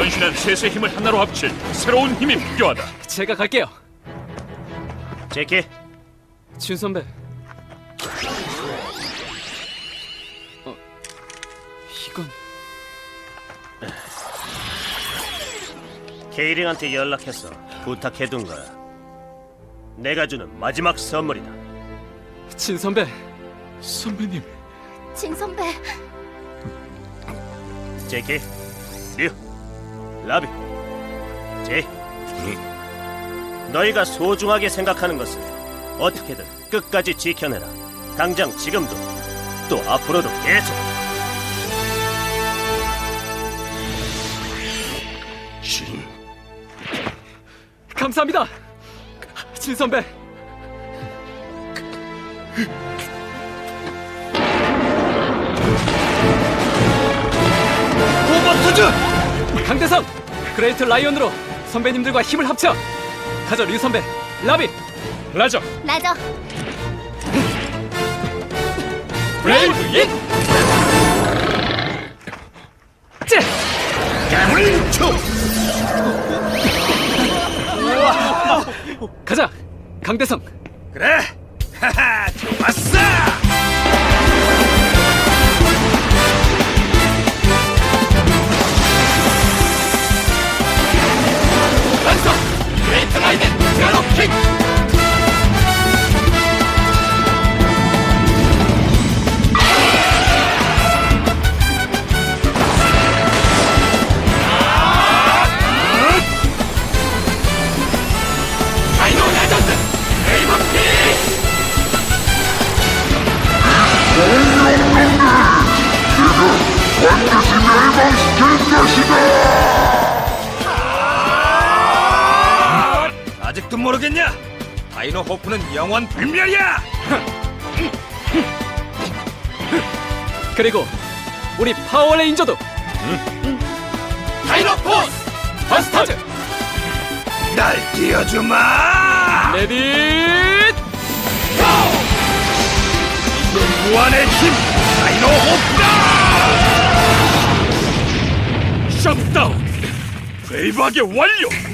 변신한 셋의 힘을 하나로 합칠 새로운 힘이 필요하다. 제가 갈게요. 제키 진 선배. 어, 이건 케이링한테 연락해서 부탁해둔 거야. 내가 주는 마지막 선물이다. 진 선배. 선배님. 진 선배, 제키, 류, 라비, 제이. 너희가 소중하게 생각하는 것을 어떻게든 끝까지 지켜내라. 당장 지금도 또 앞으로도 계속. 진. 감사합니다. 진 선배. 오버투즈. 강대성 그레이트 라이언으로 선배님들과 힘을 합쳐. 가져 류 선배. 라비. 라저. 라저, 브레이브 인. 째. 가물초. 가자. 강대성. 그래. 하하. 좋았어. 아직도 모르겠냐? 다이노 호프는 영원 불멸이야! 그리고 우리 파워레인저도 다이노 포스! 버스터즈. 날 띄워주마! 레디. 무한의 힘! 다이노 호프다! 셧다운! 브레이브하게 완료!